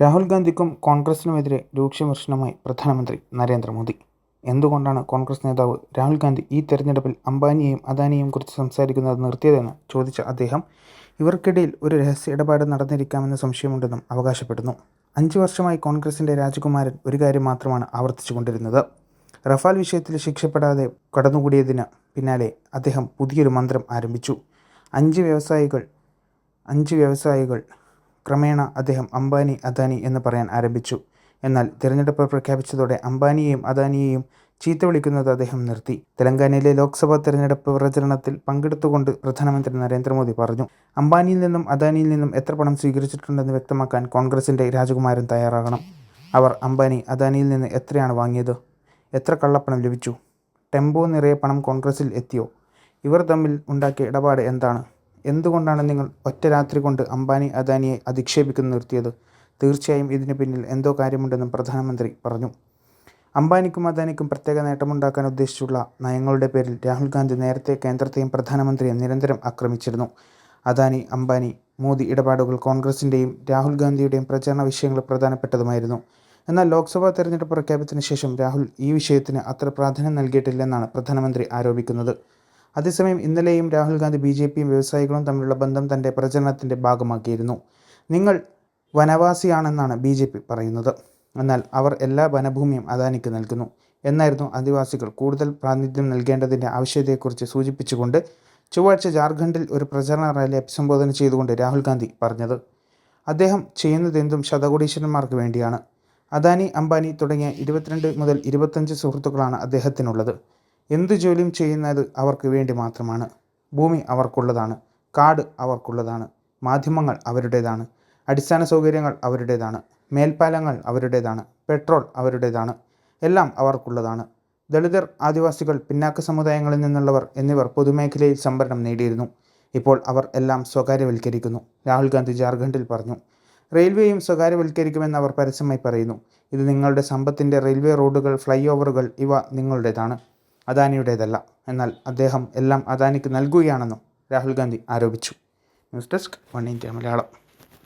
രാഹുൽ ഗാന്ധിക്കും കോൺഗ്രസിനുമെതിരെ രൂക്ഷ വിമർശനമായി പ്രധാനമന്ത്രി നരേന്ദ്രമോദി. എന്തുകൊണ്ടാണ് കോൺഗ്രസ് നേതാവ് രാഹുൽ ഗാന്ധി ഈ തെരഞ്ഞെടുപ്പിൽ അംബാനിയെയും അദാനിയെയും കുറിച്ച് സംസാരിക്കുന്നത് നിർത്തിയതെന്ന് ചോദിച്ച അദ്ദേഹം ഇവർക്കിടയിൽ ഒരു രഹസ്യ ഇടപാട് നടന്നിരിക്കാമെന്ന് സംശയമുണ്ടെന്നും അവകാശപ്പെടുന്നു. അഞ്ച് വർഷമായി കോൺഗ്രസിന്റെ രാജകുമാരൻ ഒരു കാര്യം മാത്രമാണ് ആവർത്തിച്ചുകൊണ്ടിരുന്നത്. റഫാൽ വിഷയത്തിൽ ശിക്ഷപ്പെടാതെ കടന്നുകൂടിയതിന് പിന്നാലെ അദ്ദേഹം പുതിയൊരു മന്ത്രം ആരംഭിച്ചു. അഞ്ച് വ്യവസായികൾ അഞ്ച് വ്യവസായികൾ ക്രമേണ അദ്ദേഹം അംബാനി അദാനി എന്ന് പറയാൻ ആരംഭിച്ചു. എന്നാൽ തിരഞ്ഞെടുപ്പ് പ്രഖ്യാപിച്ചതോടെ അംബാനിയെയും അദാനിയെയും ചീത്ത വിളിക്കുന്നത് അദ്ദേഹം നിർത്തി. തെലങ്കാനയിലെ ലോക്സഭാ തെരഞ്ഞെടുപ്പ് പ്രചരണത്തിൽ പങ്കെടുത്തുകൊണ്ട് പ്രധാനമന്ത്രി നരേന്ദ്രമോദി പറഞ്ഞു അംബാനിയിൽ നിന്നും അദാനിയിൽ നിന്നും എത്ര പണം സ്വീകരിച്ചിട്ടുണ്ടെന്ന് വ്യക്തമാക്കാൻ കോൺഗ്രസിന്റെ രാജകുമാരൻ തയ്യാറാകണം. അവർ അംബാനി അദാനിയിൽ നിന്ന് എത്രയാണ് വാങ്ങിയത്? എത്ര കള്ളപ്പണം ലഭിച്ചു? ടെമ്പോ നിറയെ പണം കോൺഗ്രസിൽ എത്തിയോ? ഇവർ തമ്മിൽ ഉണ്ടാക്കിയ ഇടപാട് എന്താണ്? എന്തുകൊണ്ടാണ് നിങ്ങൾ ഒറ്റ രാത്രി കൊണ്ട് അംബാനി അദാനിയെ അധിക്ഷേപിക്കുന്നു നിർത്തിയത്? തീർച്ചയായും ഇതിന് പിന്നിൽ എന്തോ കാര്യമുണ്ടെന്നും പ്രധാനമന്ത്രി പറഞ്ഞു. അംബാനിക്കും അദാനിക്കും പ്രത്യേക നേട്ടമുണ്ടാക്കാൻ ഉദ്ദേശിച്ചുള്ള നയങ്ങളുടെ പേരിൽ രാഹുൽ ഗാന്ധി നേരത്തെ കേന്ദ്രത്തെയും പ്രധാനമന്ത്രിയെയും നിരന്തരം ആക്രമിച്ചിരുന്നു. അദാനി അംബാനി മോദി ഇടപാടുകൾ കോൺഗ്രസിന്റെയും രാഹുൽ ഗാന്ധിയുടെയും പ്രചാരണ വിഷയങ്ങൾ പ്രധാനപ്പെട്ടതുമായിരുന്നു. എന്നാൽ ലോക്സഭാ തെരഞ്ഞെടുപ്പ് പ്രഖ്യാപനത്തിന് ശേഷം രാഹുൽ ഈ വിഷയത്തിന് അത്ര പ്രാധാന്യം നൽകിയിട്ടില്ലെന്നാണ് പ്രധാനമന്ത്രി ആരോപിക്കുന്നത്. അതേസമയം ഇന്നലെയും രാഹുൽ ഗാന്ധി ബി ജെ പിയും വ്യവസായികളും തമ്മിലുള്ള ബന്ധം തന്റെ പ്രചരണത്തിന്റെ ഭാഗമാക്കിയിരുന്നു. നിങ്ങൾ വനവാസിയാണെന്നാണ് ബി ജെ പി പറയുന്നത്. എന്നാൽ അവർ എല്ലാ വനഭൂമിയും അദാനിക്ക് നൽകുന്നു എന്നായിരുന്നു ആദിവാസികൾ കൂടുതൽ പ്രാതിനിധ്യം നൽകേണ്ടതിന്റെ ആവശ്യകതയെക്കുറിച്ച് സൂചിപ്പിച്ചുകൊണ്ട് ചൊവ്വാഴ്ച ജാർഖണ്ഡിൽ ഒരു പ്രചരണ റാലി അഭിസംബോധന ചെയ്തുകൊണ്ട് രാഹുൽ ഗാന്ധി പറഞ്ഞത്. അദ്ദേഹം ചെയ്യുന്നതെന്തും ശതകോടീശ്വരന്മാർക്ക് വേണ്ടിയാണ്. അദാനി അംബാനി തുടങ്ങിയ ഇരുപത്തിരണ്ട് മുതൽ ഇരുപത്തഞ്ച് സുഹൃത്തുക്കളാണ് അദ്ദേഹത്തിനുള്ളത്. എന്ത് ജോലിയും ചെയ്യുന്നത് അവർക്ക് വേണ്ടി മാത്രമാണ്. ഭൂമി അവർക്കുള്ളതാണ് കാട് അവർക്കുള്ളതാണ് മാധ്യമങ്ങൾ അവരുടേതാണ് അടിസ്ഥാന സൗകര്യങ്ങൾ അവരുടേതാണ് മേൽപ്പാലങ്ങൾ അവരുടേതാണ് പെട്രോൾ അവരുടേതാണ് എല്ലാം അവർക്കുള്ളതാണ്. ദളിതർ ആദിവാസികൾ പിന്നാക്ക സമുദായങ്ങളിൽ നിന്നുള്ളവർ എന്നിവർ പൊതുമേഖലയിൽ സംവരണം നേടിയിരുന്നു. ഇപ്പോൾ അവർ എല്ലാം സ്വകാര്യവൽക്കരിക്കുന്നു രാഹുൽ ഗാന്ധി ജാർഖണ്ഡിൽ പറഞ്ഞു. റെയിൽവേയും സ്വകാര്യവൽക്കരിക്കുമെന്ന് അവർ പരസ്യമായി പറയുന്നു. ഇത് നിങ്ങളുടെ സമ്പത്തിന്റെ റെയിൽവേ റോഡുകൾ ഫ്ലൈ ഓവറുകൾ ഇവ നിങ്ങളുടേതാണ്. അദാനിയുടേതല്ല. എന്നാൽ അദ്ദേഹം എല്ലാം അദാനിക്ക് നൽകുകയാണെന്നും രാഹുൽ ഗാന്ധി ആരോപിച്ചു. News desk one India Malayalam.